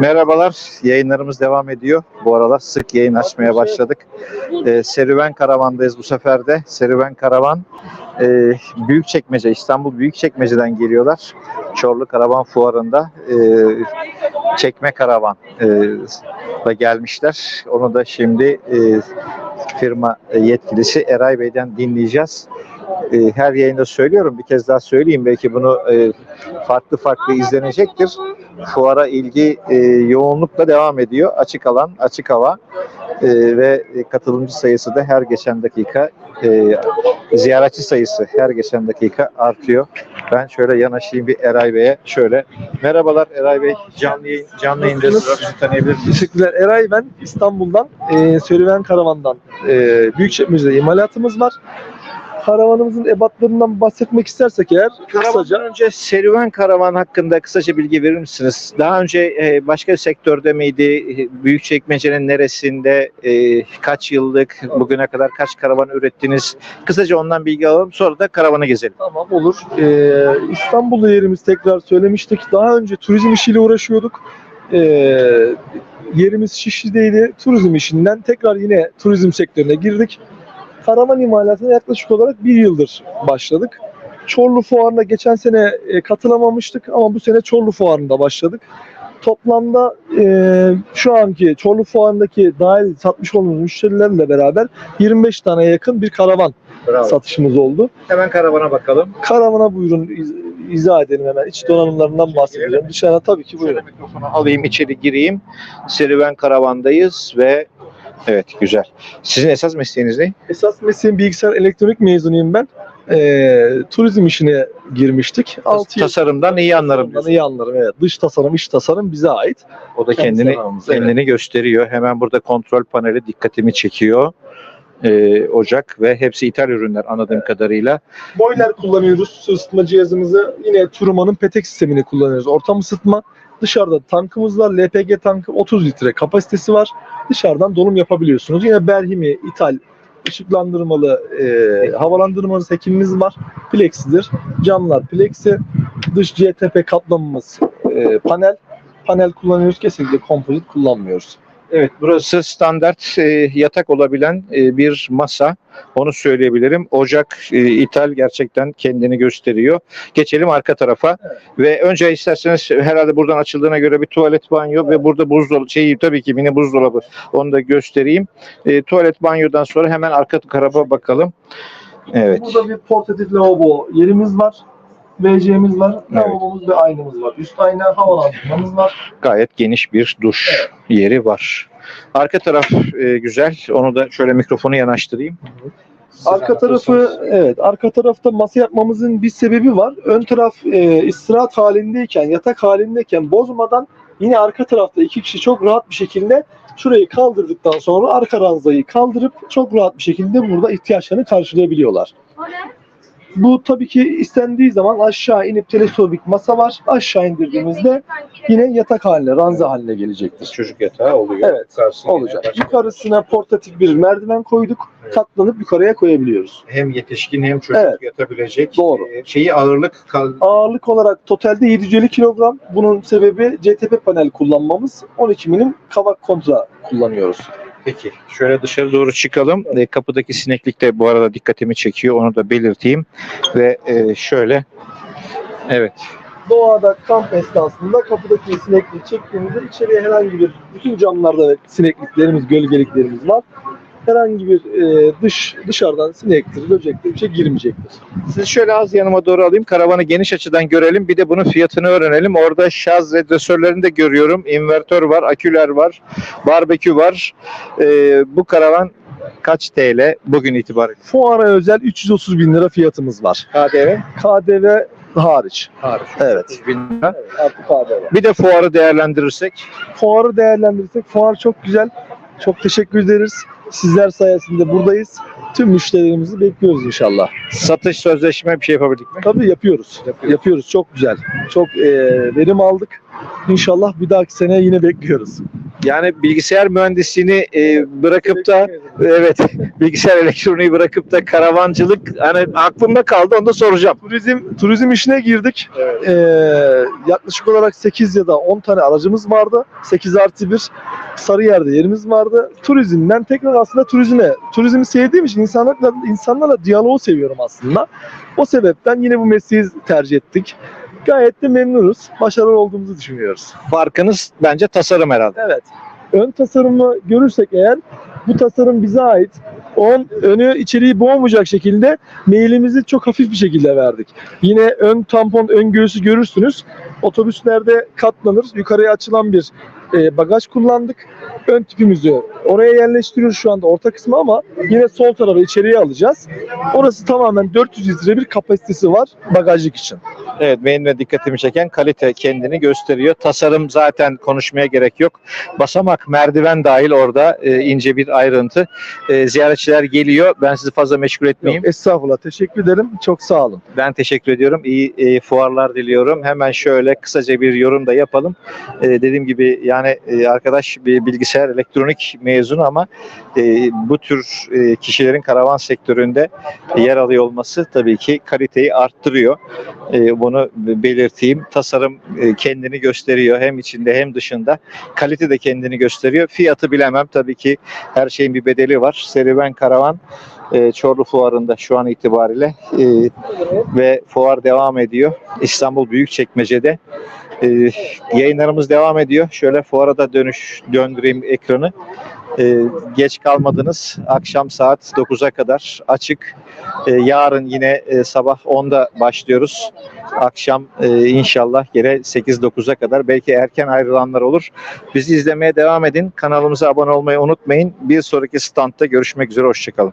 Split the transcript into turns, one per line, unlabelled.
Merhabalar, yayınlarımız devam ediyor. Bu aralar sık yayın açmaya başladık. Ee, Serüven Karavan'dayız bu sefer de. Serüven Karavan, e, Büyükçekmece, İstanbul Büyükçekmece'den geliyorlar. Çorlu Karavan Fuarı'nda e, çekme karavan e, da gelmişler. Onu da şimdi e, firma yetkilisi Eray Bey'den dinleyeceğiz. E, her yayında söylüyorum, bir kez daha söyleyeyim. Belki bunu e, farklı farklı izlenecektir. Fuara ilgi e, yoğunlukla devam ediyor. Açık alan, açık hava e, ve katılımcı sayısı da her geçen dakika e, ziyaretçi sayısı her geçen dakika artıyor. Ben şöyle yanaşayım bir Eray Bey'e şöyle. Merhabalar Eray Bey. Canlı yayın, canlı yayında sizi tanıyabilir miyiz?
Teşekkürler. Eray ben İstanbul'dan e, Serüven Karavan'dan e, Büyükçekmece'de imalatımız var. Karavanımızın ebatlarından bahsetmek istersek eğer kısaca
Karavandan önce serüven karavan hakkında kısaca bilgi verir misiniz? Daha önce e, başka bir sektörde miydi? E, Büyükçekmece'nin neresinde? E, kaç yıllık? Bugüne kadar kaç karavan ürettiniz? Kısaca ondan bilgi alalım. Sonra da karavanı gezelim.
tamam olur. E, İstanbul'da yerimiz tekrar söylemiştik. Daha önce turizm işiyle uğraşıyorduk. E, yerimiz Şişli'deydi. Turizm işinden tekrar yine turizm sektörüne girdik. Karavan imalatına yaklaşık olarak bir yıldır başladık. Çorlu Fuarı'na geçen sene e, katılamamıştık ama bu sene Çorlu Fuarı'nda başladık. Toplamda e, şu anki Çorlu Fuarı'ndaki dahil satmış olduğumuz müşterilerle beraber 25 tane yakın bir karavan
Bravo.
satışımız oldu.
Hemen karavana bakalım.
Karavana buyurun iz- izah edelim hemen. İç donanımlarından bahsedelim. Dışarıda tabii ki
Şöyle
buyurun.
mikrofonu alayım içeri gireyim. Serüven karavandayız ve evet güzel. Sizin esas mesleğiniz ne?
Esas mesleğim bilgisayar elektronik mezunuyum ben. E, turizm işine girmiştik. 6 yıl
Tasarımdan iyi anlarım.
Ondan iyi anlarım evet. Dış tasarım, iç tasarım bize ait.
O da
Kendi
kendini
evet.
kendini gösteriyor. Hemen burada kontrol paneli dikkatimi çekiyor. Ee, ocak ve hepsi ithal ürünler anladığım kadarıyla.
Boiler kullanıyoruz. Su ısıtma cihazımızı yine Turuma'nın petek sistemini kullanıyoruz. Ortam ısıtma. Dışarıda tankımız var. LPG tankı 30 litre kapasitesi var. Dışarıdan dolum yapabiliyorsunuz. Yine Berhimi, ithal, ışıklandırmalı, e, havalandırmalı sekimimiz var. Plexi'dir. Camlar plexi. Dış CTP kaplamamız e, panel. Panel kullanıyoruz. Kesinlikle kompozit kullanmıyoruz.
Evet burası standart e, yatak olabilen e, bir masa. Onu söyleyebilirim. Ocak e, ithal gerçekten kendini gösteriyor. Geçelim arka tarafa.
Evet.
Ve önce isterseniz herhalde buradan açıldığına göre bir tuvalet banyo ve burada buzdolabı şeyi tabii ki mini buzdolabı onu da göstereyim. E, tuvalet banyodan sonra hemen arka tarafa bakalım. Evet.
Burada bir portatif lavabo yerimiz var. WC'miz var.
Evet.
Lavabomuz ve aynamız var. Üst ayna havalandırmamız var.
gayet geniş bir duş yeri var. Arka taraf e, güzel. Onu da şöyle mikrofonu yanaştırayım.
Arka tarafı evet arka tarafta masa yapmamızın bir sebebi var. Ön taraf e, istirahat halindeyken, yatak halindeyken bozmadan yine arka tarafta iki kişi çok rahat bir şekilde şurayı kaldırdıktan sonra arka ranzayı kaldırıp çok rahat bir şekilde burada ihtiyaçlarını karşılayabiliyorlar. Bu tabii ki istendiği zaman aşağı inip teleskopik masa var. Aşağı indirdiğimizde yine yatak haline, ranza haline gelecektir.
Çocuk yatağı oluyor.
Evet,
Karşısına
Olacak. Yukarısına portatif bir merdiven koyduk.
Evet.
Katlanıp yukarıya koyabiliyoruz.
Hem yetişkin hem çocuk
Evet.
yatabilecek.
Doğru.
E, şeyi ağırlık
Ağırlık olarak totalde 750 kilogram. Bunun sebebi CTP panel kullanmamız. 12 milim kavak kontra kullanıyoruz.
Peki. Şöyle dışarı doğru çıkalım. E, kapıdaki sineklik de bu arada dikkatimi çekiyor. Onu da belirteyim. Ve e, şöyle Evet.
Doğada kamp esnasında kapıdaki sinekliği çektiğimizde içeriye herhangi bir bütün camlarda sinekliklerimiz, gölgeliklerimiz var. Herhangi bir e, dış dışarıdan sinektir, böcektir bir şey girmeyecektir.
Sizi şöyle az yanıma doğru alayım. Karavanı geniş açıdan görelim. Bir de bunun fiyatını öğrenelim. Orada şarj redresörlerini de görüyorum. İnvertör var, aküler var, barbekü var. E, bu karavan kaç TL bugün itibariyle?
Fuara özel 330 bin lira fiyatımız var.
KDV?
KDV hariç.
Hariç.
Evet.
bin lira.
Evet, artı KDV.
Bir de fuarı değerlendirirsek.
Fuarı değerlendirirsek fuar çok güzel. Çok teşekkür ederiz. Sizler sayesinde buradayız. Tüm müşterilerimizi bekliyoruz inşallah.
Satış sözleşme bir şey yapabildik mi?
Tabii yapıyoruz.
Yapıyoruz.
Yapıyoruz. Çok güzel. Çok e, verim aldık. İnşallah bir dahaki sene yine bekliyoruz.
Yani bilgisayar mühendisliğini e, bırakıp da evet bilgisayar elektroniği bırakıp da karavancılık hani aklımda kaldı onu da soracağım.
Turizm turizm işine girdik. Ee, yaklaşık olarak 8 ya da 10 tane aracımız vardı. 8 artı 1 Sarıyer'de yerimiz vardı. Turizmden tekrar aslında turizme, turizmi sevdiğim için insanlarla, insanlarla diyaloğu seviyorum aslında. O sebepten yine bu mesleği tercih ettik. Gayet de memnunuz. Başarılı olduğumuzu düşünüyoruz.
Farkınız bence tasarım herhalde.
Evet. Ön tasarımı görürsek eğer bu tasarım bize ait. On, önü içeriği boğmayacak şekilde mailimizi çok hafif bir şekilde verdik. Yine ön tampon, ön göğsü görürsünüz. Otobüslerde katlanır, yukarıya açılan bir e, bagaj kullandık. Ön tüpümüzü oraya yerleştiriyoruz şu anda orta kısmı ama yine sol tarafı içeriye alacağız. Orası tamamen 400 litre bir kapasitesi var bagajlık için.
Evet benim de dikkatimi çeken kalite kendini gösteriyor. Tasarım zaten konuşmaya gerek yok. Basamak, merdiven dahil orada e, ince bir ayrıntı. E, ziyaretçiler geliyor. Ben sizi fazla meşgul etmeyeyim.
Yok, estağfurullah teşekkür ederim. Çok sağ olun.
Ben teşekkür ediyorum. İyi e, fuarlar diliyorum. Hemen şöyle kısaca bir yorum da yapalım. E, dediğim gibi yani e, arkadaş bir bilgisayar elektronik mezunu ama e, bu tür e, kişilerin karavan sektöründe yer alıyor olması tabii ki kaliteyi arttırıyor. E, bunu belirteyim. Tasarım e, kendini gösteriyor hem içinde hem dışında. Kalite de kendini gösteriyor. Fiyatı bilemem tabii ki her şeyin bir bedeli var. Serüven Karavan e, Çorlu Fuarı'nda şu an itibariyle e, ve fuar devam ediyor. İstanbul Büyükçekmece'de yayınlarımız devam ediyor. Şöyle fuara da dönüş döndüreyim ekranı. E, geç kalmadınız. Akşam saat 9'a kadar açık. E, yarın yine e, sabah 10'da başlıyoruz. Akşam e, inşallah yine 8-9'a kadar belki erken ayrılanlar olur. Bizi izlemeye devam edin. Kanalımıza abone olmayı unutmayın. Bir sonraki standta görüşmek üzere. Hoşçakalın.